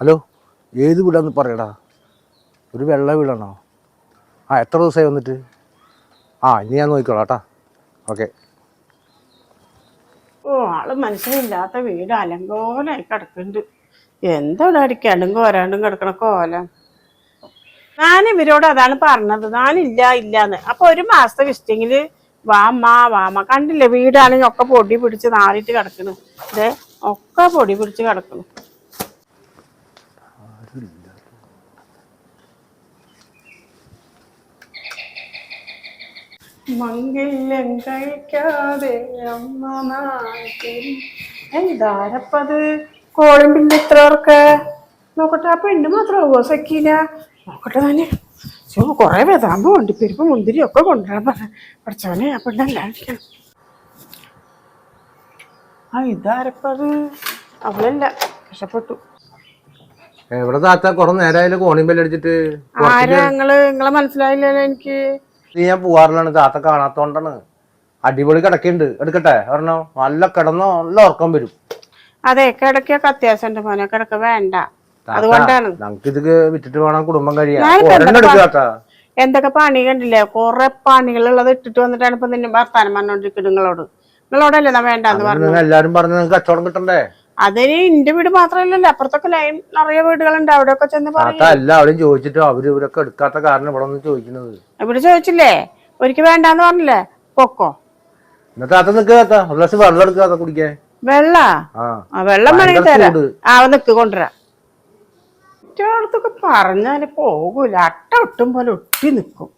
Hello ഏത് വീടാന്ന് പറയടാ? ഒരു വെള്ള വീടാണോ? ആ എത്ര ദിവസമായി വന്നിട്ട്? ആ ഇനി ഞാൻ നോക്കിക്കോളാം കേട്ടാ. ഓക്കെ. ഓ ആൾ മനസ്സിലില്ലാത്ത വീട് അലങ്കോലായി കിടക്കുന്നുണ്ട്. എന്താ ഇവിടെ കിടങ്ങും വരാണ്ടും കിടക്കണ കോലം? ഞാൻ ഇവരോട് അതാണ് പറഞ്ഞത്. ഞാനില്ല ഇല്ലാന്ന്. അപ്പൊ ഒരു മാസത്തെ വിസിറ്റിങ്ങിൽ വാമ്മ വാമ്മ കണ്ടില്ലേ വീടാണെങ്കിൽ ഒക്കെ പൊടി പിടിച്ച് നാറിയിട്ട് കിടക്കണു. ഇതേ ഒക്കെ പൊടി പിടിച്ച് കിടക്കണു. മംഗല്യം കഴിക്കാതെ അമ്മ നാട്ടിൽ. എന്താരപ്പത് കോളിമ്പിന്റെ ഇത്ര പേർക്ക്? നോക്കട്ടെ ആ പെണ്ണ് മാത്രമാവോ സക്കീന നോക്കട്ടെ തന്നെ ചോ കൊറേ വേദാമ്പോ പെരുപ്പ് മുന്തിരി ഒക്കെ കൊണ്ടുവരാൻ പറഞ്ഞ പഠിച്ചവനെ ആ പെണ്ണല്ലായിരിക്കണം ആ ഇതാരപ്പത് അവളല്ല രക്ഷപ്പെട്ടു എവിടെ താത്ത? കുറെ നേരമായാലും കോണിമ്പല്ലടിച്ചിട്ട് ആരാ? നിങ്ങൾ നിങ്ങളെ മനസ്സിലായില്ലല്ലോ എനിക്ക്. ഞാൻ പോവാറില്ലാണ് താത്ത കാണാത്തോണ്ടാണ്. അടിപൊളി കിടക്കുന്നുണ്ട് എടുക്കട്ടെ? പറഞ്ഞോ നല്ല കിടന്നോ നല്ല ഉറക്കം വരും. അതെ കിടക്കൊക്കെ അത്യാവശ്യം മോനെ. കിടക്ക വേണ്ട. അതുകൊണ്ടാണ്. നമുക്ക് ഇത് വിറ്റിട്ട് വേണം കുടുംബം കഴിയാ എന്തൊക്കെ പണി കണ്ടില്ലേ? കൊറേ പണികളുള്ളത് ഇട്ടിട്ട് വന്നിട്ടാണ് ഇപ്പൊ നിന്നെ വർത്താനം പറഞ്ഞോണ്ടിരിക്കുന്നത് നിങ്ങളോട്. നിങ്ങളോടല്ലേ വേണ്ടെന്ന് പറഞ്ഞു എല്ലാരും പറഞ്ഞു നിങ്ങൾക്ക് കച്ചവടം കിട്ടണ്ടേ? അതിന് എന്റെ വീട് മാത്രമല്ലല്ലോ അപ്പുറത്തൊക്കെ ലൈൻ നിറയെ വീടുകളുണ്ട്. അവിടെയൊക്കെ ചെന്ന് പറയും. അതല്ല എല്ലാവരും ചോദിച്ചിട്ട് അവർ ഇവരൊക്കെ എടുക്കാത്ത കാരണം ഇവിടെ ഒന്നും ചോദിക്കുന്നത്. ഇവിടെ ചോദിച്ചില്ലേ? ഒരിക്കൽ വേണ്ടാന്ന് പറഞ്ഞില്ലേ? പൊക്കോ. എന്നിട്ട് അത് ഒരു ഗ്ലാസ് വെള്ളം കുടിക്കാൻ. ആ. ആ വെള്ളം വേണമെങ്കിൽ ഭയങ്കര തരാം. ചൂട്. ആ നിക്ക് കൊണ്ടുവരാം. പറഞ്ഞാൽ പോകൂല. അട്ട ഒട്ടും പോലെ ഒട്ടി നിക്കും.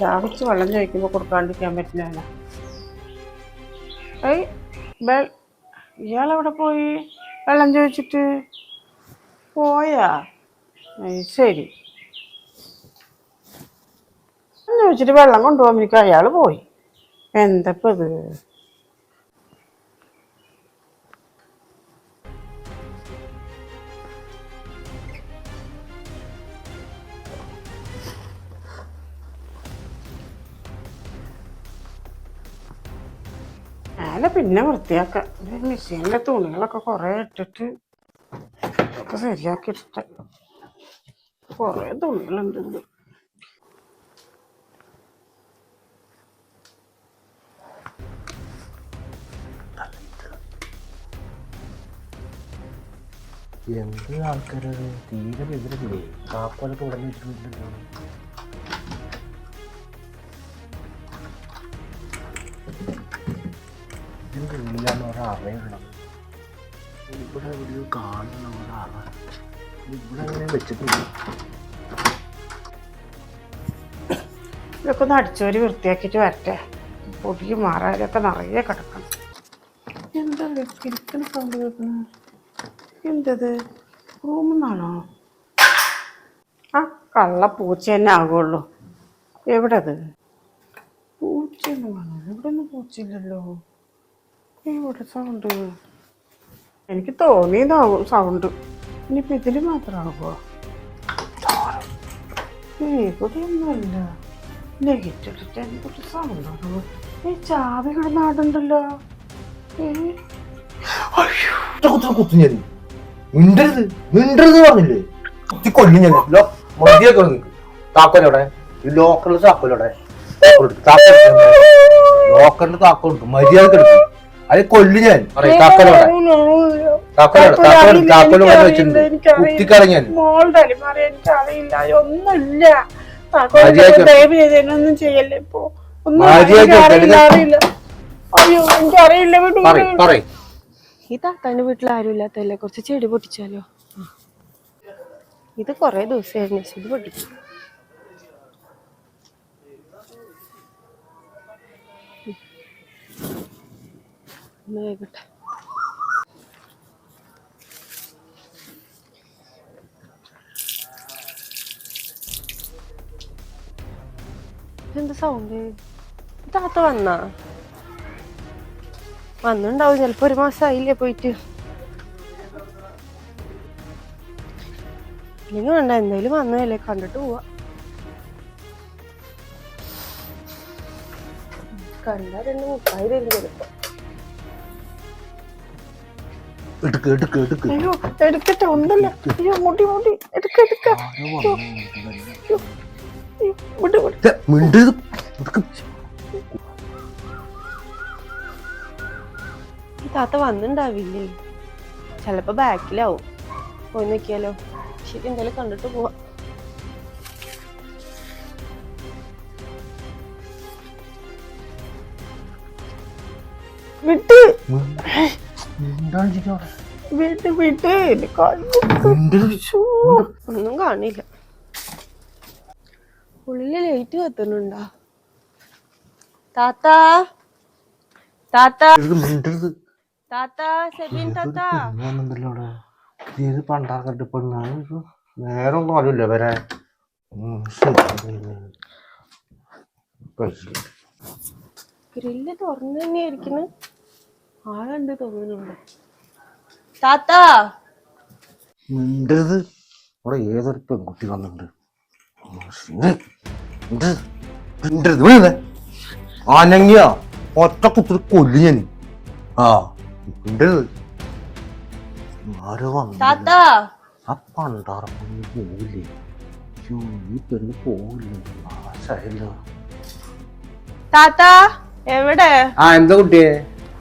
ദാഹിച്ച് വെള്ളം ചോദിക്കുമ്പോൾ കൊടുക്കാണ്ടിരിക്കാൻ പറ്റില്ലല്ലോ. ഏയ് ബെ- ഇയാളെവിടെ പോയി? വെള്ളം ചോദിച്ചിട്ട്. പോയാ? ശരി. ചോദിച്ചിട്ട് വെള്ളം കൊണ്ടുപോകാൻ അയാൾ പോയി. എന്തപ്പോ മേലെ പിന്നെ വൃത്തിയാക്കാം മെഷീനിലെ തുണികളൊക്കെ കുറേ ഇട്ടിട്ട് ഒക്കെ ശരിയാക്കി ഇട്ടിട്ട് കുറേ തുണികളുണ്ട്. എന്ത് ആൾക്കാരത്? തീരെ വിവരമില്ലേ കാപ്പാലൊക്കെ ഉടനെ വെച്ചിട്ടുണ്ടല്ലോ ഇതിന്റെ ഉള്ളിലാണ് ഒരറയുള്ളത് ഇവിടെ എവിടെയോ കാണുന്ന ഒരറ ഇവിടെ അങ്ങനെ വെച്ചിട്ടുണ്ട് ഇതൊക്കെ ഒന്ന് അടിച്ചോരി വൃത്തിയാക്കിയിട്ട് വരട്ടെ. പൊടി മാറാതൊക്കെ നിറയെ കിടക്കണം. എന്താ കിരിക്കുന്ന സൗണ്ട് കേൾക്കുന്നത് എന്തത്? റൂമിൽ നിന്നാണോ? ആ കള്ള പൂച്ച തന്നെ ആകുള്ളൂ. എവിടെ അത് പൂച്ചയൊന്നും കാണാം ഇവിടെ ഒന്നും പൂച്ചയില്ലല്ലോ. എവിടെ സൗണ്ട് എനിക്ക് തോന്നിയതാവും സൗണ്ട് ഇനിയിപ്പോൾ ഇതിൽ മാത്രമാകുമോ ഇവിടെയൊന്നുമല്ല. ലൈറ്റ് ഇട്ടിട്ട് എന്തൊരു സൗണ്ടാണ് ഈ ചാവി ഇവിടെ ആടുണ്ടല്ലോ. ഏ? കുത്തു ഞാൻ. മിണ്ടരുത് മിണ്ടരുത് താക്കോലോടെ ലോക്കറിൽ താക്കോലോടെ താക്കോൽ എടുക്കും. മര്യാദയ്ക്ക് എടുക്കും. അത് കൊല്ലു ഞാൻ. താക്കോലോടെ താക്കോലോടെ താക്കോൽ താക്കോൽ കൊണ്ട് വെച്ചിട്ടുണ്ട്. കുത്തിക്കളഞ്ഞ ഞാൻ മോളുടെ അലിമാറി എനിക്കറിയില്ല ഒന്നുമില്ല മര്യാദയ്ക്ക് ദയവ് ചെയ്ത് എന്നൊന്നും ചെയ്യല്ലേ ഇപ്പൊ? ഒന്നും മര്യാദയ്ക്ക് അറിയില്ല അയ്യോ ഈ താത്താന്റെ വീട്ടിൽ ആരും ഇല്ലാത്തല്ലേ കുറച്ച് ചെടി പൊട്ടിച്ചാലോ? ഇത് കൊറേ ദിവസമായിരുന്നു ചെടി പൊട്ടിക്കും ഒന്ന് എന്ത് സൗണ്ട് ഇതാത്ത വന്ന? വന്നിണ്ടാവും ചിലപ്പോ ഒരു മാസം ആയില്ലേ പോയിട്ട്. ഇല്ലെങ്കിൽ വേണ്ട എന്തായാലും വന്നതല്ലേ കണ്ടിട്ട് പോവാ. കണ്ട രണ്ട് മുപ്പായിരം തരും എടുക്ക് എടുക്ക് എടുക്ക്. അയ്യോ എടുക്കട്ടെ ഒന്നല്ല അയ്യോ മുടി മുടി. എടുക്ക എടുക്ക. മിണ്ടരുത്. താത്ത വന്നിണ്ടാവില്ലേ? ചെലപ്പോ ബാക്കിലാവും. പോയി നോക്കിയാലോ. ശരി എന്തായാലും കണ്ടിട്ട് പോവാ. വിട്ട്. വിട്ട് വിട്ട്. ഒന്നും കാണില്ല. ഉള്ളിൽ ലൈറ്റ് കത്തുന്നുണ്ടോ? താത്ത? താത്ത? താത്ത സെബിൻ താത്ത? ഇത്? പണ്ടാക്കട്ട് പെണ്ണാണ് നേരെ അറിയില്ല വരാൻ. ഗ്രില്ല് തുറന്നു തന്നെയായിരിക്കുന്നു ആളുണ്ട് തോന്നുന്നുണ്ട് താത്ത! ഉണ്ടത്. അവിടെ ഏതൊരു പെൺകുട്ടി വന്നിട്ടുണ്ട്? ആനങ്ങിയ. ഒറ്റ കുത്തിരി കൊല്ലു ഞാൻ. ആ ഉണ്ടത്. ആരോ വന്നു താത്ത! ആ പണ്ടാറ പെണ്ണ് പോവില്ലേ? ഈ പെണ്ണ് പോവില്ലേ? നാശായല്ലോ. താത്ത! എവിടെ ആ എന്താ കുട്ടിയെ?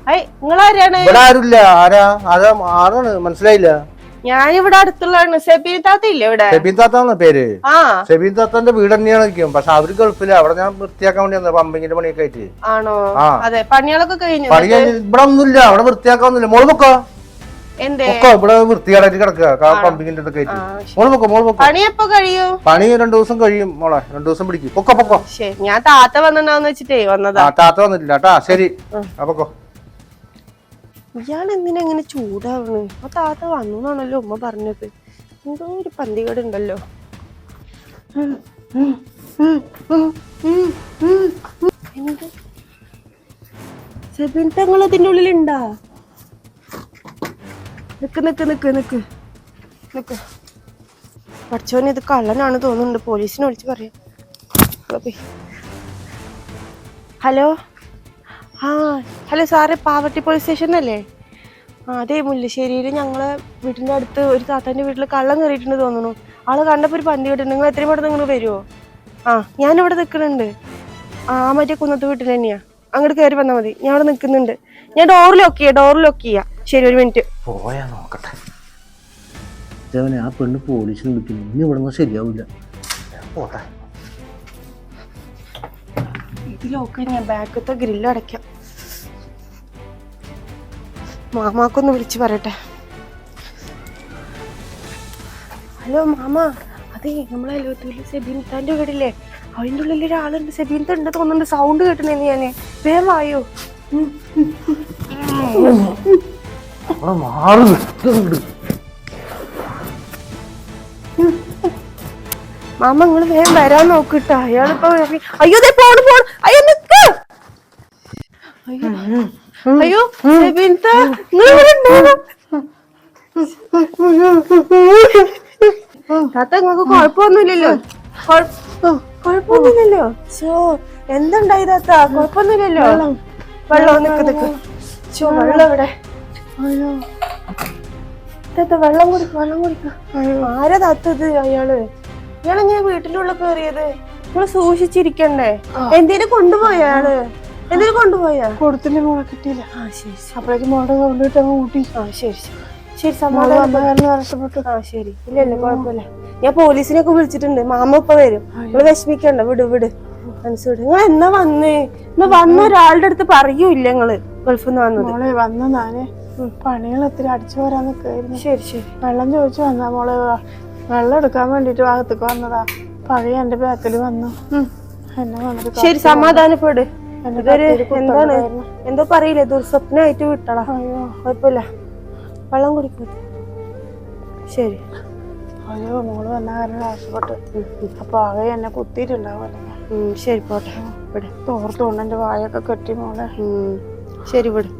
നിങ്ങളാരാണ്? ഇവിടെ ആരുമില്ല ആരാ? ആരാ? ആരാണ്? മനസ്സിലായില്ല. ഞാനിവിടെ അടുത്തുള്ളതാണ്. സെബിൻ താത്ത ഇല്ലേ ഇവിടെ? സെബീൻ താത്താന്ന് പേര്. സെബീൻ താത്താന്റെ വീട് തന്നെയാണ് നിൽക്കും. പക്ഷെ അവർ ഗൾഫിൽ. അവിടെ ഞാൻ വൃത്തിയാക്കാൻ വേണ്ടി വന്നത് പമ്പിങ്ങിന്റെ പണിയൊക്കെ ആയിട്ട്. ആണോ? അതെ പണികളൊക്കെ കഴിഞ്ഞു പണി ഇവിടെ ഒന്നുമില്ല. അവിടെ വൃത്തിയാക്കാന്നില്ല മോൾ നോക്കോ ഇവിടെ വൃത്തികേടായിട്ട് കിടക്കുക. പമ്പിങ്ങിന്റെ ഒക്കെ ആയിട്ട്. മോൾ പൊക്കോ? മോൾ പൊക്കോ? പണി എപ്പോ കഴിയും? പണി രണ്ടു ദിവസം കഴിയും മോളെ. രണ്ടു ദിവസം പിടിക്കും. പൊക്കോ പൊക്കോ. ഞാൻ താത്ത വന്നിട്ടുണ്ടാവുന്ന വെച്ചിട്ടേ വന്നതാ. താത്ത വന്നിട്ടില്ല കേട്ടാ. ശരി. അപ്പൊക്കോ പൊക്കോ. ഇയാൾ എന്തിനാ ഇങ്ങനെ ചൂടാവണ്? ആ താത്ത വന്നു എന്നാണല്ലോ ഉമ്മ പറഞ്ഞത്. എന്തോ ഒരു പന്തികേട് ഉണ്ടല്ലോ എന്ത്? സെബിൻ തങ്ങൾ ഉള്ളിലുണ്ടാ? നിക്ക് നിക്ക് നിക്ക് നിക്ക് നിക്ക്. പഠിച്ചോനെ ഇത് കള്ളനാണ് തോന്നുന്നുണ്ട്. പോലീസിനെ വിളിച്ച് പറയാം. ഹലോ? ആ ഹലോ സാറേ പാവട്ടി പോലീസ് സ്റ്റേഷനല്ലേ ആ അതെ മുല്ലശ്ശേരിയിൽ ഞങ്ങളെ വീട്ടിന്റെ അടുത്ത് ഒരു താത്താന്റെ വീട്ടിൽ കള്ളം കയറിയിട്ടുണ്ട് തോന്നുന്നു. ആൾ കണ്ടപ്പോൾ ഒരു പന്തി കിട്ടും നിങ്ങൾ എത്രയും പെട്ടെന്ന് നിങ്ങൾ വരുമോ ആ ഞാനിവിടെ നിൽക്കുന്നുണ്ട് ആ മറ്റേ കുന്നത്ത് വീട്ടിൽ തന്നെയാണ് അങ്ങോട്ട് കയറി വന്നാൽ മതി. ഞാൻ അവിടെ നിൽക്കുന്നുണ്ട് ഞാൻ ഡോർ ലോക്ക് ചെയ്യാം ഡോർ ലോക്ക് ചെയ്യാം. ശരി ഒരു മിനിറ്റ് പോയാ നോക്കട്ടെ. ഇതവനെ ആ പെണ്ണ് പോലീസിന് വിളിക്കുന്നു ഇനി ഇവിടെ നിന്ന് ശരിയാവില്ല പോട്ടെ. ഇത് ലോക്ക് ഞാൻ ബാക്കത്തെ ഗ്രില്ല് അടയ്ക്കാം മാമാക്കൊന്ന് വിളിച്ച് പറയട്ടെ ഹലോ മാമ അതേ നമ്മളെ അയൽവത്തൂരിൽ സെബീൻ താന്റെ വീടില്ലേ അതിന്റെ ഉള്ളിൽ ഒരാളുണ്ട് സെബീൻ ഉണ്ട് തോന്നുന്നുണ്ട് സൗണ്ട് കേട്ടണേന്ന് ഞാൻ വേഗം വായോ മാറി മാമ നിങ്ങൾ വേഗം വരാൻ നോക്കിട്ട അയാളിപ്പോ അയ്യോ ദേ പോണ് പോണ്. അയ്യോ നിക്ക്. അയ്യോ? താത്ത നിങ്ങക്ക് കൊഴപ്പൊന്നുമില്ലല്ലോ കൊഴപ്പൊന്നുമില്ലല്ലോ ചോ എന്തുണ്ടായി താത്ത? കൊഴപ്പൊന്നുമില്ലല്ലോ വെള്ളം. നിക്ക് നിക്ക്. ചോ വെള്ളം ഇവിടെ. അയ്യോ. താത്ത വെള്ളം കുടിക്ക വെള്ളം കുടിക്ക. ആരാ താത്തത് അയാൾ? ഇയാളെങ്ങനെ വീട്ടിന്റെ വീട്ടിലുള്ള കയറിയത് നിങ്ങൾ സൂക്ഷിച്ചിരിക്കണ്ടേ? എന്തേലും കൊണ്ടുപോയ അയാൾ? എന്തേലും കൊണ്ടുപോയാ? കൊടുത്തിന്റെ മോളെ കിട്ടിയില്ല. ആ ശരി അപ്പോഴേക്കും മോളുടെ കൊണ്ടിട്ട് അങ്ങ് കൂട്ടി ആ ശരി ശരി. സമാധാനപ്പെട്ടു ആ ശരി. ഇല്ല ഇല്ല കുഴപ്പമില്ല. ഞാൻ പോലീസിനെയൊക്കെ വിളിച്ചിട്ടുണ്ട്. മാമ ഇപ്പൊ വരും. നിങ്ങൾ വിഷമിക്കണ്ട. വിട് വിട്. മനസ്സിലോട്ട് നിങ്ങൾ എന്നാ വന്നേ? ഇന്ന് വന്ന ഒരാളുടെ അടുത്ത് പറയൂല്ല നിങ്ങൾ. ഗൾഫിൽ നിന്ന് വന്നത്. മോളെ വന്ന നാന് പണികൾ ഒത്തിരി അടിച്ചു നിൽക്കായിരുന്നു ശരി ശരി. വെള്ളം ചോദിച്ചു വന്നാ മോളെ വെള്ളം എടുക്കാൻ വേണ്ടിട്ട് ഭാഗത്തേക്ക് വന്നതാ. പഴയ എന്റെ ബാക്കിൽ വന്നു. ശരി സമാധാനപ്പെട്. ഇതൊരു എന്താണ്. എന്തോ പറയില്ലേ ദുർസ്വപ്നമായിട്ട് വിട്ടടാ അയ്യോ. കുഴപ്പമില്ല. വെള്ളം കുടിക്കും ശരി. അയ്യോ മോൾ വന്ന കാരണം ആവശ്യപ്പെട്ട് അപ്പൊ ആകെ എന്നെ കുത്തിയിട്ടുണ്ടാവും ശരി പോട്ടെ. ഇവിടെ തോർത്തുകൊണ്ട് എന്റെ വായൊക്കെ കെട്ടി മോളെ. ശരി വിട്.